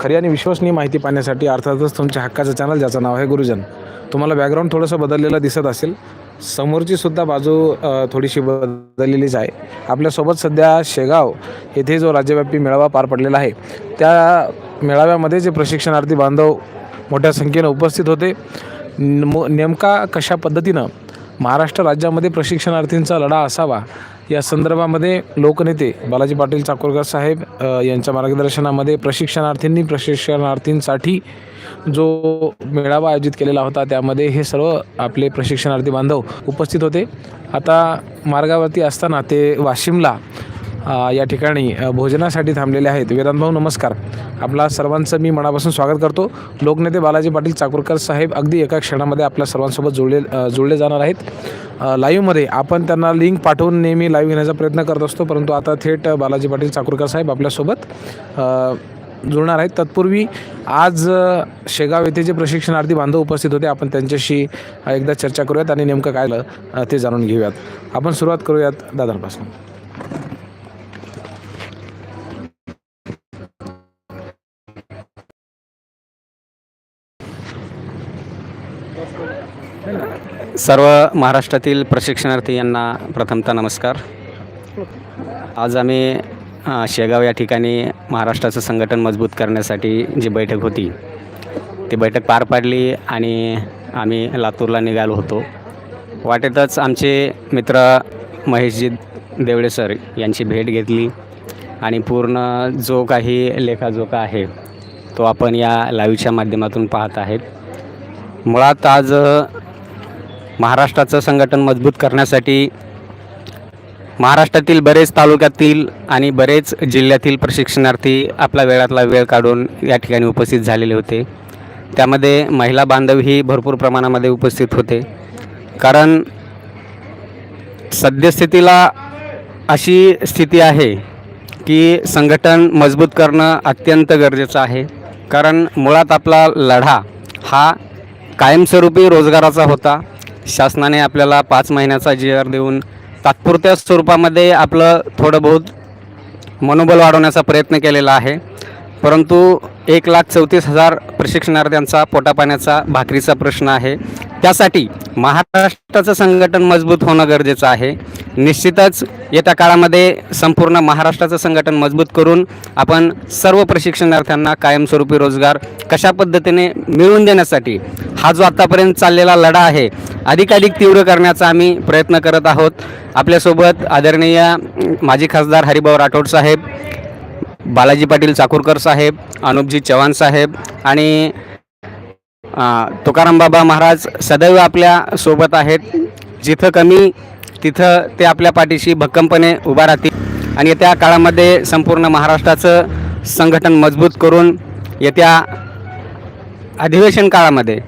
खरी आणि विश्वसनीय माहिती पाहण्यासाठी अर्थातच तुमच्या हक्काचं चॅनल ज्याचं नाव आहे गुरुजन. तुम्हाला बॅकग्राऊंड थोडंसं बदललेलं दिसत असेल. समोरचीसुद्धा बाजू थोडीशी बदललेलीच आहे. आपल्यासोबत सध्या शेगाव येथे जो राज्यव्यापी मेळावा पार पडलेला आहे त्या मेळाव्यामध्ये जे प्रशिक्षणार्थी बांधव मोठ्या संख्येनं उपस्थित होते नेमका कशा पद्धतीनं महाराष्ट्र राज्यामध्ये प्रशिक्षणार्थींचा लढा असावा या संदर्भामध्ये लोकनेते बालाजी पाटील चाकूरकर साहेब यांच्या मार्गदर्शनामध्ये प्रशिक्षणार्थींनी प्रशिक्षणार्थींसाठी जो मेळावा आयोजित केलेला होता त्यामध्ये हे सर्व आपले प्रशिक्षणार्थी बांधव उपस्थित होते. आता मार्गावरती असताना ते वाशिमला या ठिकाणी भोजनासाठी थांबलेले आहेत. वेदांत भाऊ नमस्कार. आपला सर्वांचं मी मनापासून स्वागत करतो. लोकनेते बालाजी पाटील चाकूरकर साहेब अगदी एका क्षणामध्ये आपल्या सर्वांसोबत जुळले जुळले जाणार आहेत. लाईव्हमध्ये आपण त्यांना लिंक पाठवून नेहमी लाईव्ह घेण्याचा प्रयत्न करत असतो परंतु आता थेट बालाजी पाटील चाकूरकर साहेब आपल्यासोबत जुळणार आहेत. तत्पूर्वी आज शेगाव येथे जे प्रशिक्षणार्थी बांधव उपस्थित होते आपण त्यांच्याशी एकदा चर्चा करूयात आणि नेमकं काय ते जाणून घेऊयात. आपण सुरुवात करूयात दादांपासून सर्व महाराष्ट्रातील प्रशिक्षणार्थी यांना प्रथमतः नमस्कार. आज आम्ही शेगाव या ठिकाणी महाराष्ट्राचं संघटन मजबूत करण्यासाठी जी बैठक होती ती बैठक पार पाडली आणि आम्ही लातूरला निघालो होतो. वाटेतच आमचे मित्र महेशजी देवळे सर यांची भेट घेतली आणि पूर्ण जो काही लेखाजोखा आहे तो आपण या लाईव्हच्या माध्यमातून पाहत आहेत. मुळात आज महाराष्ट्राचं संघटन मजबूत करण्यासाठी महाराष्ट्रातील बरेच तालुक्यातील आणि बरेच जिल्ह्यातील प्रशिक्षणार्थी आपला वेळातला वेळ काढून या ठिकाणी उपस्थित झालेले होते. त्यामध्ये महिला बांधवही भरपूर प्रमाणामध्ये उपस्थित होते. कारण सद्यस्थितीला अशी स्थिती आहे की संघटन मजबूत करणं अत्यंत गरजेचं आहे. कारण मुळात आपला लढा हा कायमस्वरूपी रोजगाराचा होता. शासनाने आपल्याला पाच महिन्याचा जी आर देऊन तात्पुरत्या स्वरूपामध्ये आपलं थोडं बहुत मनोबल वाढवण्याचा प्रयत्न केलेला आहे. परंतु एक लाख चौतीस हजार प्रशिक्षणार्थ्यांचा पोटापाण्याचा भाकरीचा प्रश्न आहे. त्यासाठी महाराष्ट्राचं संघटन मजबूत होणं गरजेचं आहे. निश्चितच येत्या काळामध्ये संपूर्ण महाराष्ट्राचं संघटन मजबूत करून आपण सर्व प्रशिक्षणार्थ्यांना कायमस्वरूपी रोजगार कशा पद्धतीने मिळवून देण्यासाठी हा जो आत्तापर्यंत चाललेला लढा आहे अधिकाधिक तीव्र करण्याचा आम्ही प्रयत्न करत आहोत. आपल्यासोबत आदरणीय माजी खासदार हरिभाऊ राठोड साहेब बालाजी पाटील चाकूरकर साहेब अनुपजी चव्हाण साहेब आणि तुकाराम बाबा महाराज सदैव आपल्यासोबत आहेत. जिथं कमी तिथं ते आपल्या पाठीशी भक्कमपणे उभा राहतील. आणि येत्या काळामध्ये संपूर्ण महाराष्ट्राचं संघटन मजबूत करून येत्या अधिवेशन काळामध्ये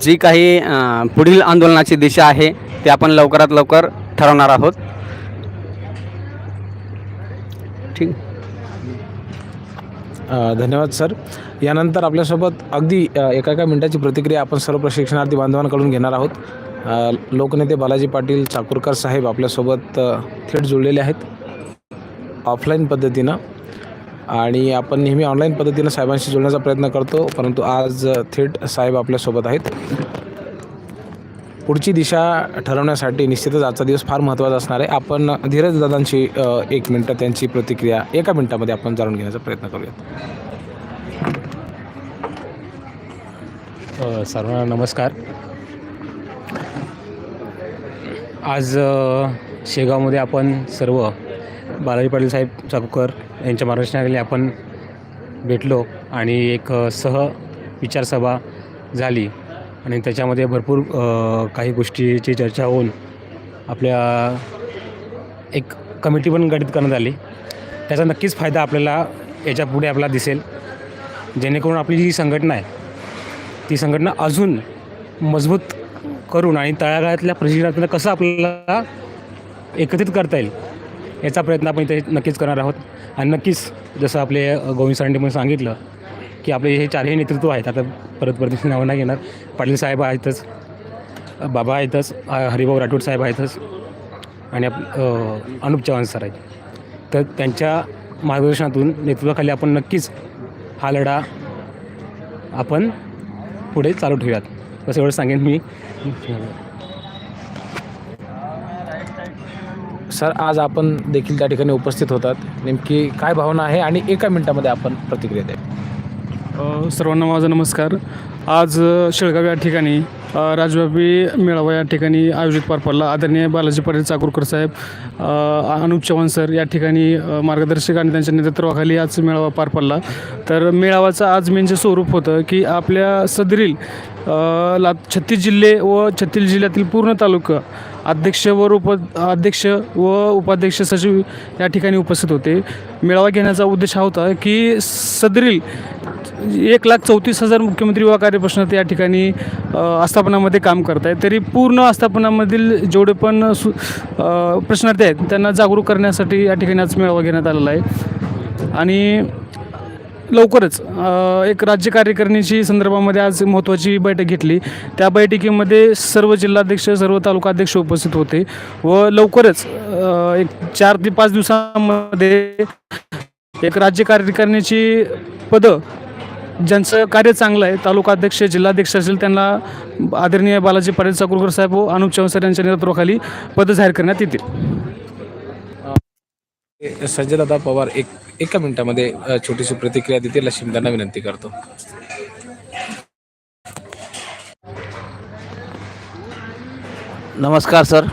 जी काही पुढील आंदोलनाची दिशा आहे ती आपण लवकरात लवकर ठरवणार आहोत. ठीक. धन्यवाद सर. यानंतर आपल्यासोबत अगदी एका एका मिनिटाची प्रतिक्रिया आपण सर्व प्रशिक्षणार्थी बांधवांकडून घेणार आहोत. लोकनेते बालाजी पाटील चाकूरकर साहेब आपल्यासोबत थेट जुळलेले आहेत. ऑफलाईन पद्धतीनं. आणि आपण नेहमी ऑनलाईन पद्धतीनं साहेबांशी जुळण्याचा प्रयत्न करतो परंतु आज थेट साहेब आपल्यासोबत आहेत. पुढची दिशा ठरवण्यासाठी निश्चितच आजचा दिवस फार महत्त्वाचा असणार आहे. आपण धीरज दादांची एक मिनटं त्यांची प्रतिक्रिया एका मिनटामध्ये आपण जाणून घेण्याचा प्रयत्न करूयात. सर्वांना नमस्कार. आज शेगावमध्ये आपण सर्व बालाजी पाटील साहेब चाकूकर यांच्या मार्गदर्शनाखाली आपण भेटलो आणि एक सह विचारसभा झाली आणि त्याच्यामध्ये भरपूर काही गोष्टीची चर्चा होऊन आपल्या एक कमिटी पण गठीत करण्यात आली. त्याचा नक्कीच फायदा आपल्याला याच्यापुढे आपल्याला दिसेल. जेणेकरून आपली जी संघटना आहे ती संघटना अजून मजबूत करून आणि तळागाळातल्या प्रशिक्षणातून कसं आपल्याला एकत्रित करता येईल याचा प्रयत्न आपण इथे नक्कीच करणार आहोत. आणि नक्कीच जसं आपले गोविंद सरांनी पण सांगितलं की आपले हे चारही नेतृत्व आहेत. आता परत परत नावं नाही घेणार पाटील साहेब आहेतच बाबा आहेतच हरिभाऊ राठोड साहेब आहेतच आणि आप अनुप चव्हाण सर आहेत. तर त्यांच्या मार्गदर्शनातून नेतृत्वाखाली आपण नक्कीच हा लढा आपण पुढे चालू ठेवूयात. असं एवढं सांगेन मी. सर आज आपण देखील त्या ठिकाणी उपस्थित होतात. नेमकी काय भावना आहे आणि एका मिनिटामध्ये आपण प्रतिक्रिया द्या सर्वांना माझा नमस्कार. आज शेळगाव या ठिकाणी राजव्यापी मेळावा या ठिकाणी आयोजित पार पडला. आदरणीय बालाजी पाटील चाकूरकर साहेब अनुप चव्हाण सर या ठिकाणी मार्गदर्शक आणि त्यांच्या नेतृत्वाखाली आज मेळावा पार पडला. तर मेळाव्याचं आज मेन जे स्वरूप होतं की आपल्या सदरील ला छत्तीस जिल्हे व छत्तीस जिल्ह्यातील पूर्ण तालुका अध्यक्ष व उप अध्यक्ष व उपाध्यक्ष सचिव या ठिकाणी उपस्थित होते. मेळावा घेण्याचा उद्देश हा होता की सदरील एक लाख चौतीस हजार मुख्यमंत्री युवा कार्यप्रश्न या ठिकाणी आस्थापनामध्ये काम करत आहेत तरी पूर्ण आस्थापनामधील जेवढे पण सु प्रश्नार्थी आहेत त्यांना जागरूक करण्यासाठी या ठिकाणी आज मेळावा घेण्यात आलेला आहे. आणि लवकरच एक राज्य कार्यकारिणीची संदर्भामध्ये आज महत्त्वाची बैठक घेतली. त्या बैठकीमध्ये सर्व जिल्हाध्यक्ष सर्व तालुकाध्यक्ष उपस्थित होते व लवकरच एक चार ते पाच दिवसामध्ये एक राज्य कार्यकारिणीची पदं ज्यांचं कार्य चांगलं आहे तालुकाध्यक्ष जिल्हाध्यक्ष असेल त्यांना आदरणीय बालाजी पाटील चाकूरकर साहेब व अनुप चव्हाण सर यांच्या नेतृत्वाखाली पदं जाहीर करण्यात येतील. संजयदादा पवार एक एका मिनिटामध्ये छोटीशी प्रतिक्रिया देतील अशी मी त्यांना विनंती करतो. नमस्कार सर.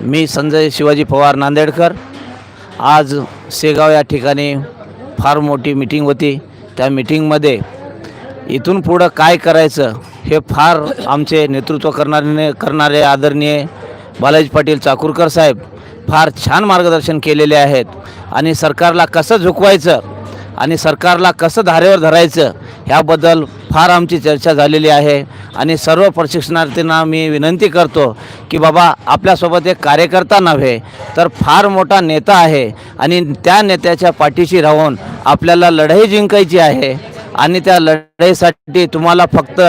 मी संजय शिवाजी पवार नांदेडकर. आज शेगाव या ठिकाणी फार मोठी मिटिंग होती. त्या मिटिंगमध्ये इथून पुढं काय करायचं हे फार आमचे नेतृत्व करणारे करणारे आदरणीय बालाजी पाटील चाकूरकर साहेब फार छान मार्गदर्शन केलेले आहेत. आणि सरकारला कसं झुकवायचं आणि सरकारला कसं धारेवर धरायचं ह्याबद्दल फार आमची चर्चा झालेली आहे. आणि सर्व प्रशिक्षणार्थींना मी विनंती करतो की बाबा आपल्यासोबत एक कार्यकर्ता नव्हे तर फार मोठा नेता आहे. आणि त्या नेत्याच्या पाठीशी राहून आपल्याला लढाई जिंकायची आहे. आणि त्या लढाईसाठी तुम्हाला फक्त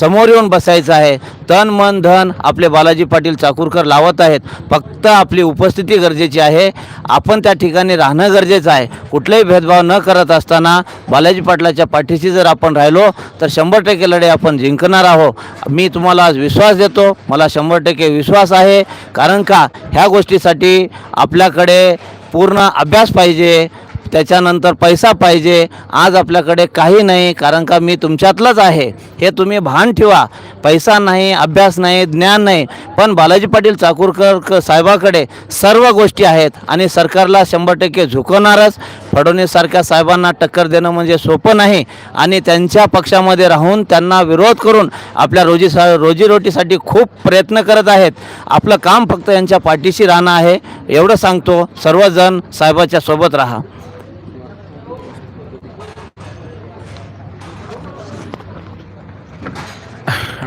समोर येऊन बसायचं आहे. तन मन धन आपले बालाजी पाटील चाकूरकर लावत आहेत. फक्त आपली उपस्थिती गरजेची आहे. आपण त्या ठिकाणी राहणं गरजेचं आहे. कुठलाही भेदभाव न करत असताना बालाजी पाटलाच्या पाठीशी जर आपण राहिलो तर शंभर टक्के लढाई आपण जिंकणार आहोत. मी तुम्हाला आज विश्वास देतो. मला शंभर टक्के विश्वास आहे. कारण का? ह्या गोष्टीसाठी आपल्याकडे पूर्ण अभ्यास पाहिजे. त्याच्यानंतर पैसा पाहिजे. आज आपल्याकडे काही नाही कारण का मी तुमच्यातलंच आहे. हे तुम्ही भान ठेवा. पैसा नाही अभ्यास नाही ज्ञान नाही. पण बालाजी पाटील चाकूरकर साहेबाकडे सर्व गोष्टी आहेत आणि सरकारला शंभर टक्के झुकवणारच. फडणवीससारख्या साहेबांना टक्कर देणं म्हणजे सोपं नाही. आणि त्यांच्या पक्षामध्ये राहून त्यांना विरोध करून आपल्या रोजी सा रोजीरोटीसाठी खूप प्रयत्न करत आहेत. आपलं काम फक्त यांच्या पाठीशी राहणं आहे. एवढं सांगतो. सर्वजण साहेबाच्या सोबत राहा.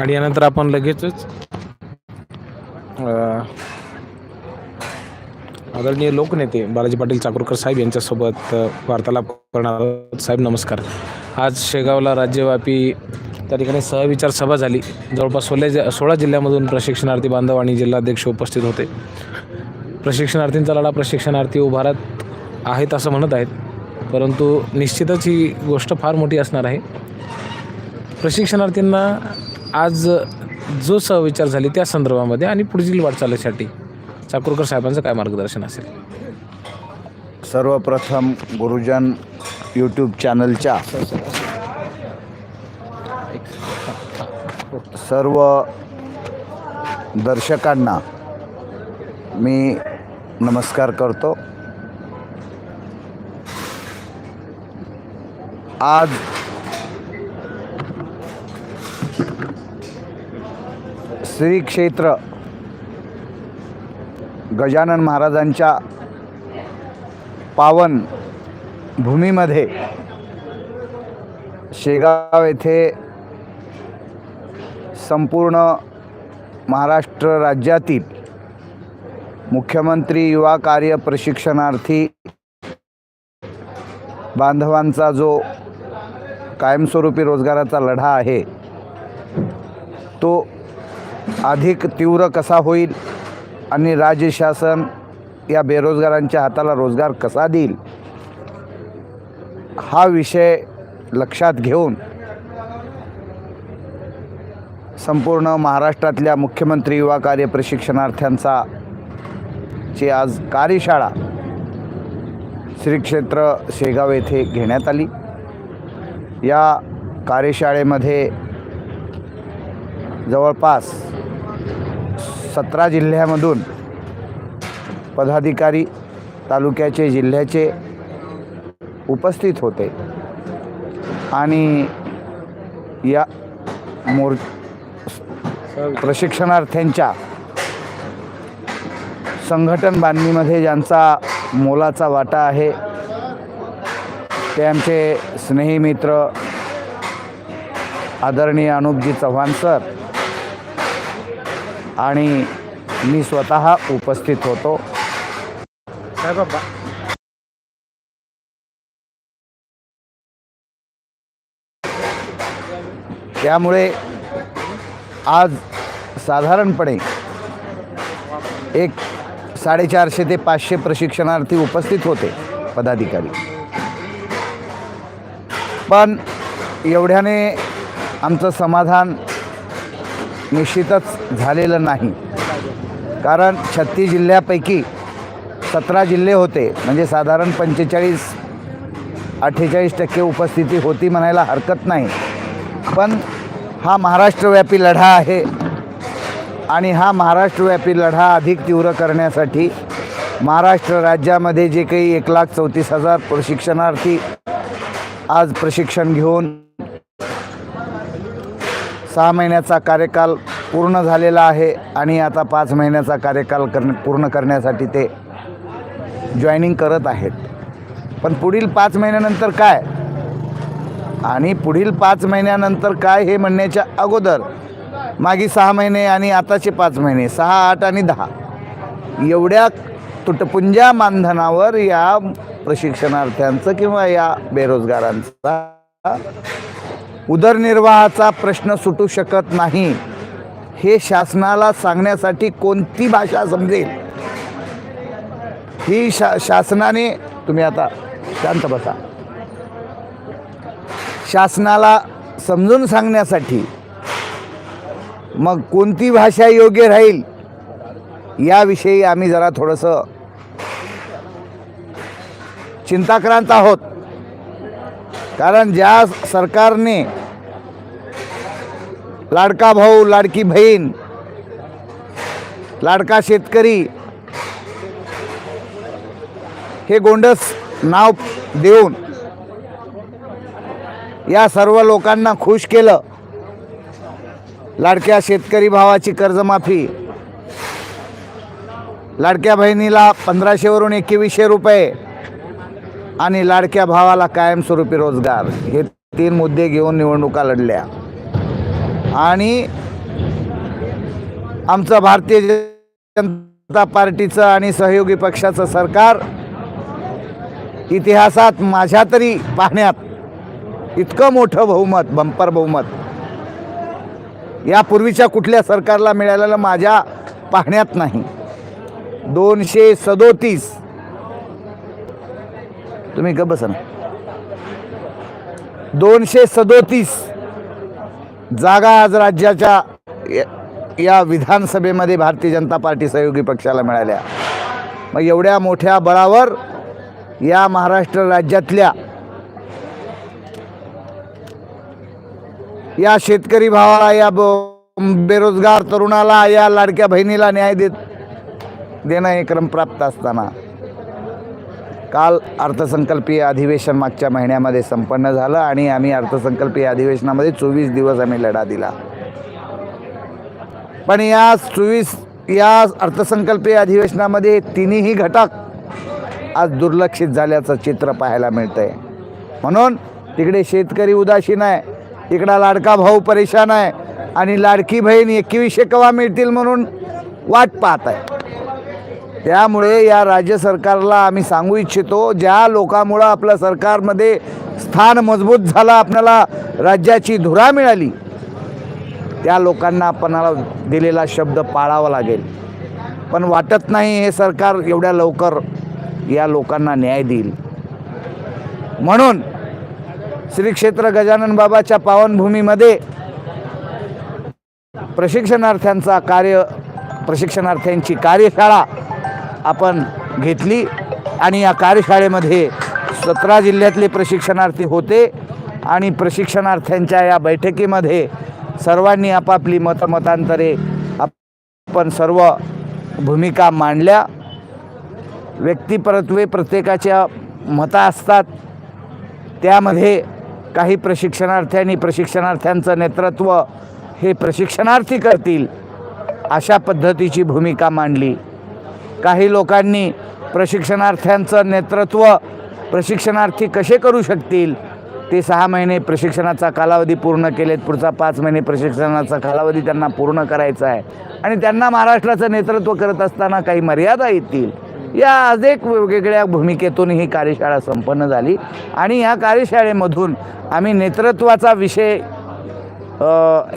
आणि यानंतर आपण लगेचच आदरणीय लोकनेते बालाजी पाटील चाकूरकर साहेब यांच्यासोबत वार्तालाप करणार आहोत. साहेब नमस्कार. आज शेगावला राज्यव्यापी त्या ठिकाणी सहविचार सभा झाली. जवळपास सोळा जि सोळा जिल्ह्यामधून प्रशिक्षणार्थी बांधव आणि जिल्हाध्यक्ष उपस्थित होते. प्रशिक्षणार्थींचा लढा प्रशिक्षणार्थी उभारत आहेत असं म्हणत आहेत. परंतु निश्चितच ही गोष्ट फार मोठी असणार आहे. प्रशिक्षणार्थींना आज जो सहविचार झाली त्या संदर्भामध्ये आणि पुढील वाटचालीसाठी चाकूरकर साहेबांचं काय मार्गदर्शन असेल? सर्वप्रथम गुरुजन यूट्यूब चॅनलच्या सर्व दर्शकांना मी नमस्कार करतो. आज श्री क्षेत्र गजानन महाराजांच्या पावन भूमीमध्ये शेगाव येथे संपूर्ण महाराष्ट्र राज्यातील मुख्यमंत्री युवा कार्य प्रशिक्षणार्थी बांधवांचा जो कायमस्वरूपी रोजगाराचा लढा आहे तो अधिक तीव्र कसा होईल आणि राज्य शासन या बेरोजगारांच्या हाताला रोजगार कसा देईल? हा विषय लक्षात घेऊन संपूर्ण महाराष्ट्रातल्या मुख्यमंत्री युवा कार्य प्रशिक्षणार्थ्यांचा ची आज कार्यशाळा श्री क्षेत्र शेगाव येथे घेण्यात आली. या कार्यशाळेमध्ये जवळपास सतरा जिल्ह्यामधून पदाधिकारी तालुक्याचे जिल्ह्याचे उपस्थित होते. आणि या मोर प्रशिक्षणार्थ्यांच्या संघटन बांधणीमध्ये ज्यांचा मोलाचा वाटा आहे ते आमचे स्नेही मित्र आदरणीय अनुपजी चव्हाण सर आणि मी स्वतः उपस्थित होतो. त्यामुळे आज साधारणपणे एक साडेचारशे ते पाचशे प्रशिक्षणार्थी उपस्थित होते पदाधिकारी. पण एवढ्याने आमचं समाधान निश्चितच झालेलं नाही. कारण छत्तीस जिल्ह्यापैकी सतरा जिल्हे होते. म्हणजे साधारण पंचेचाळीस अठ्ठेचाळीस टक्के उपस्थिती होती म्हणायला हरकत नाही. पण हा महाराष्ट्रव्यापी लढा आहे आणि हा महाराष्ट्रव्यापी लढा अधिक तीव्र करण्यासाठी महाराष्ट्र राज्यामध्ये जे काही एक लाख चौतीस हजार प्रशिक्षणार्थी आज प्रशिक्षण घेऊन सहा महिन्याचा कार्यकाल पूर्ण झालेला आहे आणि आता पाच महिन्याचा कार्यकाल कर पूर्ण करण्यासाठी ते जॉईनिंग करत आहेत. पण पुढील पाच महिन्यानंतर काय? आणि पुढील पाच महिन्यानंतर काय हे म्हणण्याच्या अगोदर मागी सहा महिने आणि आताचे पाच महिने सहा आठ आणि दहा. एवढ्या तुटपुंजा मानधनावर या प्रशिक्षणार्थ्यांचं किंवा या बेरोजगारांचा उदरनिर्वाहाचा प्रश्न सुटू शकत नाही. हे शासनाला सांगण्यासाठी कोणती भाषा समजेल? ही शा शासनाने तुम्ही आता शांत बसा. शासनाला समजून सांगण्यासाठी मग कोणती भाषा योग्य राहील? याविषयी आम्ही जरा थोडंसं चिंताक्रांत आहोत. कारण ज्या सरकारने लाडका भाऊ लाडकी बहीण लाडका शेतकरी हे गोंडस नाव देऊन या सर्व लोकांना खुश केलं. लाडक्या शेतकरी भावाची कर्जमाफी. लाडक्या बहिणीला पंधराशेवरून एकवीसशे रुपये. आणि लाडक्या भावाला कायमस्वरूपी रोजगार. हे तीन मुद्दे घेऊन निवडणुका लढल्या. आणि आमचं भारतीय जनता पार्टीचं आणि सहयोगी पक्षाचं सरकार इतिहासात माझ्या तरी पाहण्यात इतकं मोठं बहुमत बंपर बहुमत यापूर्वीच्या कुठल्या सरकारला मिळालेलं माझ्या पाहण्यात नाही. दोनशे सदोतीस तुम्ही गप बसा ना. दोनशे सदोतीस जागा आज राज्याच्या या- विधानसभेमध्ये भारतीय जनता पार्टी सहयोगी पक्षाला मिळाल्या. मग एवढ्या मोठ्या बळावर या महाराष्ट्र राज्यातल्या या शेतकरी भावाला या बेरोजगार तरुणाला या लाडक्या बहिणीला न्याय देत देणं हे क्रम प्राप्त असताना काल अर्थसंकल्पीय अधिवेशन मागच्या महिन्यामध्ये संपन्न झालं आणि आम्ही अर्थसंकल्पीय अधिवेशनामध्ये चोवीस दिवस आम्ही लढा दिला. पण या चोवीस या अर्थसंकल्पीय अधिवेशनामध्ये तिन्ही घटक आज दुर्लक्षित झाल्याचं चित्र पाहायला मिळतंय. म्हणून तिकडे शेतकरी उदासीन आहे इकडा लाडका भाऊ परेशान आहे आणि लाडकी बहीण एकवीसशे कवा मिळतील म्हणून वाट पाहत आहे. त्यामुळे या राज्य सरकारला आम्ही सांगू इच्छितो ज्या लोकांमुळं आपलं सरकारमध्ये स्थान मजबूत झालं आपल्याला राज्याची धुरा मिळाली त्या लोकांना आपणाला दिलेला शब्द पाळावा लागेल. पण वाटत नाही हे सरकार एवढ्या लवकर या लोकांना न्याय देईल. म्हणून श्री क्षेत्र गजानन बाबाच्या पावनभूमीमध्ये प्रशिक्षणार्थ्यांचा कार्य प्रशिक्षणार्थ्यांची कार्यशाळा आपण घेतली आणि या कार्यशाळेमध्ये सतरा जिल्ह्यातले प्रशिक्षणार्थी होते आणि प्रशिक्षणार्थ्यांच्या या बैठकीमध्ये सर्वांनी आपापली मतमतांतरे आपण सर्व भूमिका मांडल्या. व्यक्तिपरत्वे प्रत्येकाच्या मतं असतात. त्यामध्ये काही प्रशिक्षणार्थ्यांनी प्रशिक्षणार्थ्यांचं नेतृत्व हे प्रशिक्षणार्थी करतील अशा पद्धतीची भूमिका मांडली. काही लोकांनी प्रशिक्षणार्थ्यांचं नेतृत्व प्रशिक्षणार्थी कसे करू शकतील? ते सहा महिने प्रशिक्षणाचा कालावधी पूर्ण केलेत. पुढचा पाच महिने प्रशिक्षणाचा कालावधी त्यांना पूर्ण करायचा आहे. आणि त्यांना महाराष्ट्राचं नेतृत्व करत असताना काही मर्यादा येतील. या अनेक वेगवेगळ्या भूमिकेतून ही कार्यशाळा संपन्न झाली. आणि या कार्यशाळेमधून आम्ही नेतृत्वाचा विषय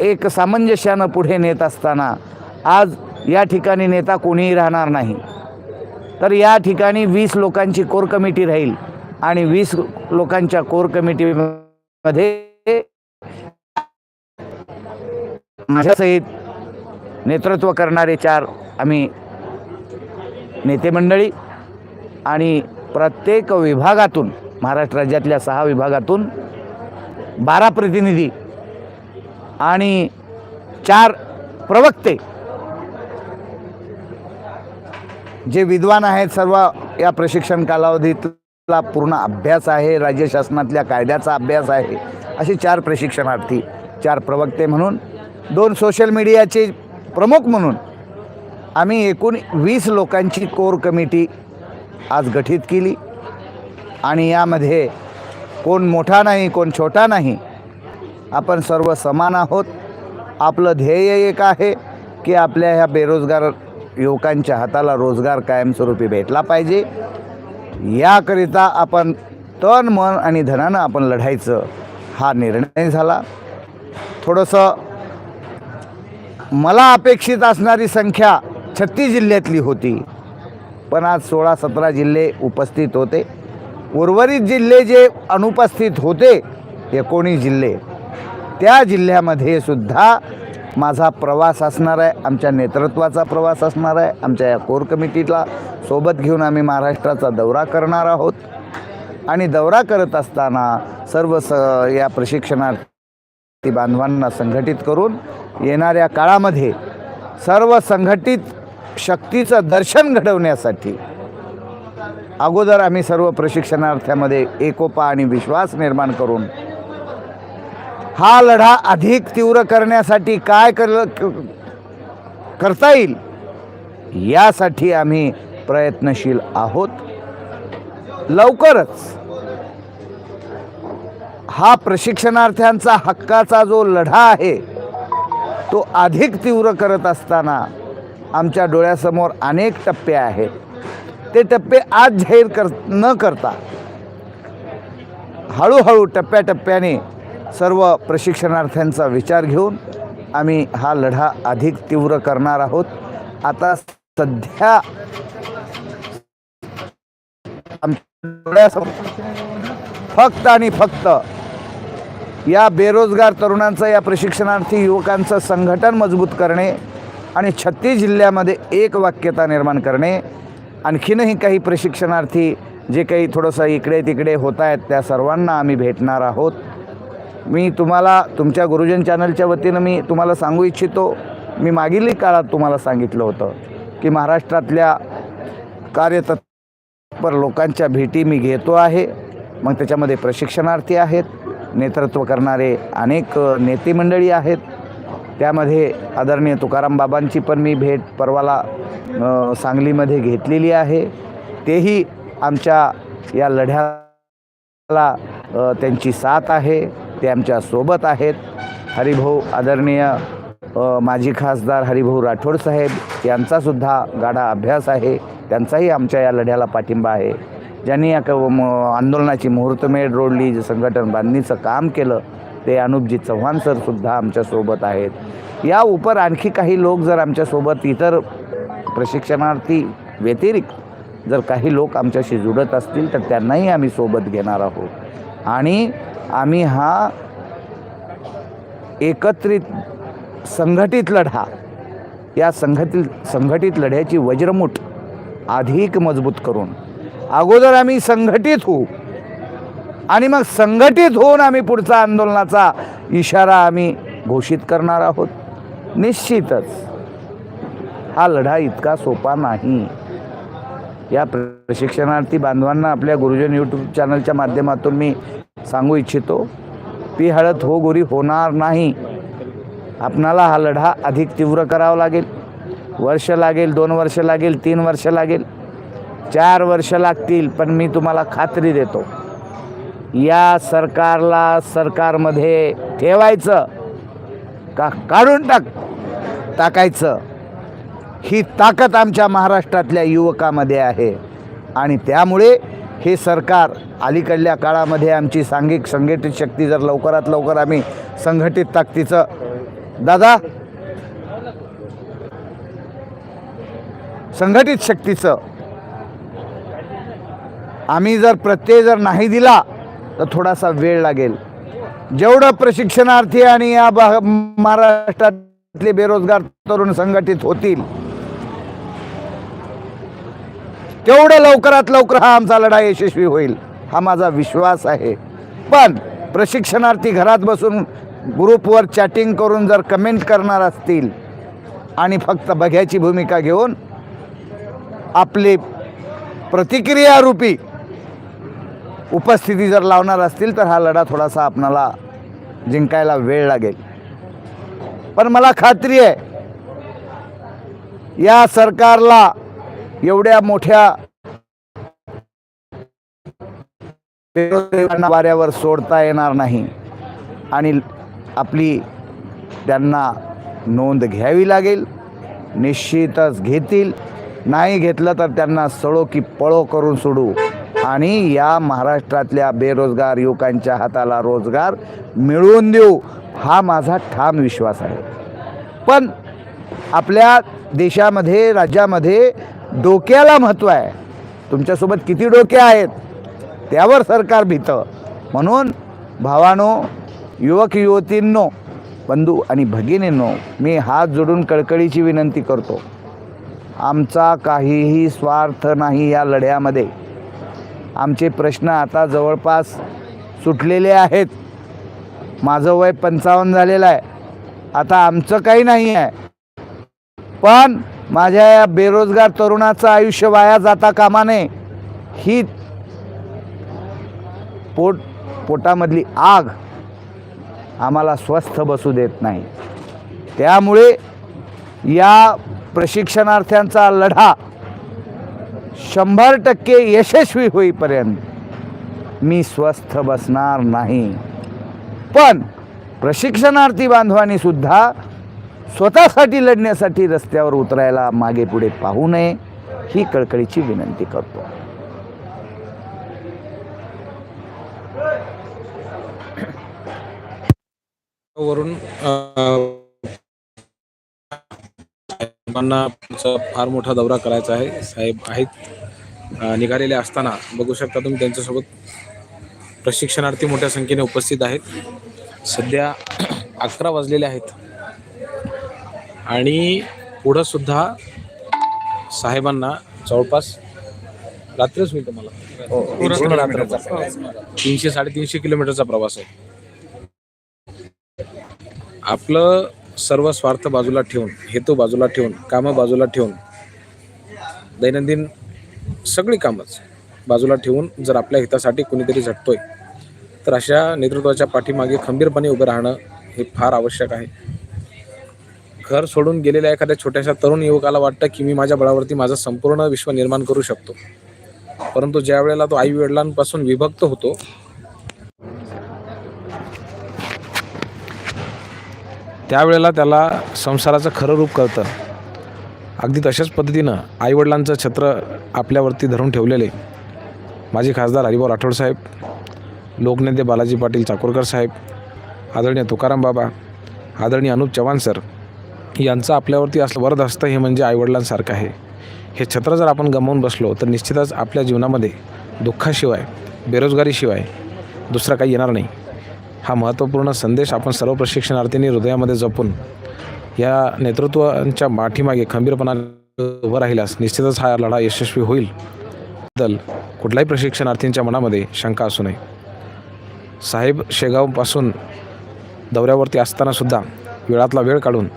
एक सामंजस्यानं पुढे नेत असताना आज या ठिकाणी नेता कोणीही राहणार नाही. तर या ठिकाणी वीस लोकांची कोर कमिटी राहील आणि वीस लोकांच्या कोर कमिटीमध्ये माझ्यासहित नेतृत्व करणारे चार आम्ही नेते मंडळी आणि प्रत्येक विभागातून महाराष्ट्र राज्यातल्या सहा विभागातून बारा प्रतिनिधी आणि चार प्रवक्ते जे विद्वान आहेत सर्व या प्रशिक्षण कालावधीतला पूर्ण अभ्यास आहे राज्य शासनातल्या कायद्याचा अभ्यास आहे असे चार प्रशिक्षणार्थी चार प्रवक्ते म्हणून दोन सोशल मीडियाचे प्रमुख म्हणून आम्ही एकूण वीस लोकांची कोर कमिटी आज गठीत केली. आणि यामध्ये कोण मोठा नाही कोण छोटा नाही आपण सर्व समान आहोत. आपलं ध्येय एक आहे की आपल्या ह्या बेरोजगार युवकांच्या हाताला रोजगार कायमस्वरूपी भेटला पाहिजे. याकरिता आपण तन मन आणि धनानं आपण लढायचं हा निर्णय झाला. थोडंसं मला अपेक्षित असणारी संख्या छत्तीस जिल्ह्यातली होती. पण आज सोळा सतरा जिल्हे उपस्थित होते. उर्वरित जिल्हे जे अनुपस्थित होते एकोणीस जिल्हे? त्या जिल्ह्यामध्ये सुद्धा माझा प्रवास असणार आहे आमच्या नेतृत्वाचा प्रवास असणार आहे आमच्या या कोर कमिटीला सोबत घेऊन आम्ही महाराष्ट्राचा दौरा करणार आहोत. आणि दौरा करत असताना सर्व स या प्रशिक्षणार्थी बांधवांना संघटित करून येणाऱ्या काळामध्ये सर्व संघटित शक्तीचं दर्शन घडवण्यासाठी अगोदर आम्ही सर्व प्रशिक्षणार्थ्यामध्ये एकोपा आणि विश्वास निर्माण करून हा लढा अधिक तीव्र करण्यासाठी काय कर करता येईल? यासाठी आम्ही प्रयत्नशील आहोत. लवकरच हा प्रशिक्षणार्थ्यांचा हक्काचा जो लढा आहे तो अधिक तीव्र करत असताना आमच्या डोळ्यासमोर अनेक टप्पे आहेत. ते टप्पे आज जाहीर कर न करता हळूहळू टप्प्याटप्प्याने सर्व प्रशिक्षणार्थ्यांचा विचार घेऊन आम्ही हा लढा अधिक तीव्र करणार आहोत. आता सध्या फक्त आणि फक्त या बेरोजगार तरुणांचं या प्रशिक्षणार्थी युवकांचं संघटन मजबूत करणे आणि छत्तीस जिल्ह्यामध्ये एक वाक्यता निर्माण करणे. आणखीनही काही प्रशिक्षणार्थी जे काही थोडंसं इकडे तिकडे होत आहेत त्या सर्वांना आम्ही भेटणार आहोत. मी तुम्हाला तुमच्या गुरुजन चॅनलच्या वतीनं मी तुम्हाला सांगू इच्छितो. मी मागील काळात तुम्हाला सांगितलं होतं की महाराष्ट्रातल्या कार्यतत्पर लोकांच्या भेटी मी घेतो आहे. मग त्याच्यामध्ये प्रशिक्षणार्थी आहेत नेतृत्व करणारे अनेक नेते मंडळी आहेत. त्यामध्ये आदरणीय तुकाराम बाबांची पण मी भेट परवाला सांगलीमध्ये घेतलेली आहे. तेही आमच्या या लढ्याला त्यांची साथ आहे. ते आमच्यासोबत आहेत. हरिभाऊ आदरणीय माजी खासदार हरिभाऊ राठोड साहेब यांचासुद्धा गाढा अभ्यास आहे. त्यांचाही आमच्या या लढ्याला पाठिंबा आहे. ज्यांनी या म आंदोलनाची मुहूर्तमेढ रोडली जे संघटन बांधणीचं काम केलं ते अनुपजी चव्हाण सरसुद्धा आमच्यासोबत आहेत. या उपर आणखी काही लोक जर आमच्यासोबत इतर प्रशिक्षणार्थी व्यतिरिक्त जर काही लोक आमच्याशी जुडत असतील तर त्यांनाही आम्ही सोबत घेणार आहोत. आणि आम्ही हा एकत्रित संघटित लढा या संघटित संघटित लढ्याची वज्रमूठ अधिक मजबूत करून अगोदर आम्ही संघटित होऊ आणि मग संघटित होऊन आम्ही पुढचा आंदोलनाचा इशारा आम्ही घोषित करणार आहोत. निश्चितच हा लढा इतका सोपा नाही. या प्रशिक्षणार्थी बांधवांना आपल्या गुरुजन यूट्यूब चॅनलच्या माध्यमातून मी सांगू इच्छितो पी हळद हो गोरी होणार नाही. आपणाला हा लढा अधिक तीव्र करावा लागेल. वर्ष लागेल दोन वर्ष लागेल तीन वर्ष लागेल चार वर्ष लागतील पण मी तुम्हाला खात्री देतो. या सरकारला सरकारमध्ये ठेवायचं. का काढून टाक टाकायचं. ही ताकद आमच्या महाराष्ट्रातल्या युवकामध्ये आहे. आणि त्यामुळे हे सरकार अलीकडल्या काळामध्ये आमची सांघिक संघटित शक्ती जर लवकरात लवकर आम्ही संघटित ताकदीचं दादा? संघटित शक्तीचं. आम्ही जर प्रत्यय जर नाही दिला तर थोडासा वेळ लागेल. जेवढं प्रशिक्षणार्थी आणि या भा महाराष्ट्रातले बेरोजगार तरुण संघटित होतील तेवढं लवकरात लवकर हा आमचा लढा यशस्वी होईल हा माझा विश्वास आहे. पण प्रशिक्षणार्थी घरात बसून ग्रुपवर चॅटिंग करून जर कमेंट करणार असतील आणि फक्त बघ्याची भूमिका घेऊन आपले प्रतिक्रियारूपी उपस्थिती जर लावणार असतील तर हा लढा थोडासा आपणाला जिंकायला वेळ लागेल. पण मला खात्री आहे या सरकारला एवढ्या मोठ्या वाऱ्यावर सोडता येणार नाही. आणि आपली त्यांना नोंद घ्यावी लागेल निश्चितच घेतील. नाही घेतलं तर त्यांना सळो की पळो करून सोडू. आणि या महाराष्ट्रातल्या बेरोजगार युवकांच्या हाताला रोजगार मिळवून देऊ हा माझा ठाम विश्वास आहे. पण आपल्या देशामध्ये राज्यामध्ये डोक्याला महत्त्व आहे. तुमच्यासोबत किती डोके आहेत त्यावर सरकार भीतं. म्हणून भावानो युवक युवतींनो बंधू आणि भगिनींनो मी हात जोडून कळकळीची विनंती करतो. आमचा काहीही स्वार्थ नाही या लढ्यामध्ये. आमचे प्रश्न आता जवळपास सुटलेले आहेत. माझं वय पंचावन्न झालेलं आहे. आता आमचं काही नाही आहे. पण माझ्या या बेरोजगार तरुणाचं आयुष्य वाया जाता कामा नये ही पोट पोटामधली आग आम्हाला स्वस्थ बसू देत नाही. त्यामुळे या प्रशिक्षणार्थ्यांचा लढा शंभर टक्के यशस्वी होईपर्यंत मी स्वस्थ बसणार नाही. पण प्रशिक्षणार्थी बांधवांनी सुद्धा स्वतःसाठी लढण्यासाठी रस्त्यावर उतरायला मागे पुढे पाहू नये ही कळकळीची विनंती करतो. वरून साहेबांना फार मोठा दौरा करायचा आहे. साहेब आहेत निघालेले असताना बघू शकता तुम्ही त्यांच्यासोबत प्रशिक्षणार्थी मोठ्या संख्येने उपस्थित आहेत. सध्या अकरा वाजलेले आहेत. आणि पुढं सुद्धा साहेबांना जवळपास रात्रीच होईल तुम्हाला. रात्रीचा प्रवास. तीनशे साडेतीनशे किलोमीटरचा प्रवास आहे. आपलं सर्व स्वार्थ बाजूला ठेवून हेतू बाजूला ठेवून कामं बाजूला ठेवून दैनंदिन सगळी कामच बाजूला ठेवून जर आपल्या हितासाठी कुणीतरी झटतोय तर अशा नेतृत्वाच्या पाठीमागे खंबीरपणे उभं राहणं हे फार आवश्यक आहे. घर सोडून गेलेल्या एखाद्या छोट्याशा तरुण युवकाला वाटतं की मी माझ्या बळावरती माझं संपूर्ण विश्व निर्माण करू शकतो. परंतु ज्या वेळेला तो आई वडिलांपासून विभक्त होतो त्यावेळेला त्याला संसाराचं खरं रूप कळतं. अगदी तशाच पद्धतीनं आईवडिलांचं छत्र आपल्यावरती धरून ठेवलेले माजी खासदार हरिभाऊ राठोड साहेब लोकनेते बालाजी पाटील चाकूरकर साहेब आदरणीय तुकाराम बाबा आदरणीय अनुप चव्हाण सर यांचं आपल्यावरती असलं वरद असतं हे म्हणजे आईवडिलांसारखं आहे. हे छत्र जर आपण गमावून बसलो तर निश्चितच आपल्या जीवनामध्ये दुःखाशिवाय बेरोजगारीशिवाय दुसरा काही येणार नाही. हा महत्त्वपूर्ण संदेश आपण सर्व प्रशिक्षणार्थींनी हृदयामध्ये जपून या नेतृत्वांच्या माठीमागे खंबीरपणाने उभं राहिल्यास निश्चितच हा लढा यशस्वी होईल. बद्दल कुठल्याही प्रशिक्षणार्थींच्या मनामध्ये शंका असू नये. साहेब शेगावपासून दौऱ्यावरती असतानासुद्धा वेळातला वेळ काढून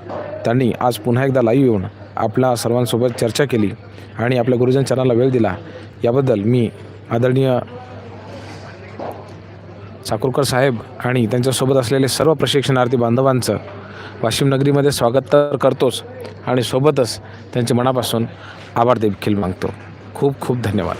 त्यांनी आज पुन्हा एकदा लाईव्ह येऊन आपल्या सर्वांसोबत चर्चा केली आणि आपल्या गुरुजन चॅनलला वेळ दिला. याबद्दल मी आदरणीय साकुरकर साहेब आणि त्यांच्यासोबत असलेले सर्व प्रशिक्षणार्थी बांधवांचं वाशिम नगरीमध्ये स्वागत तर करतोच आणि सोबतच त्यांचे मनापासून आभार देखील मागतो खूप खूप धन्यवाद.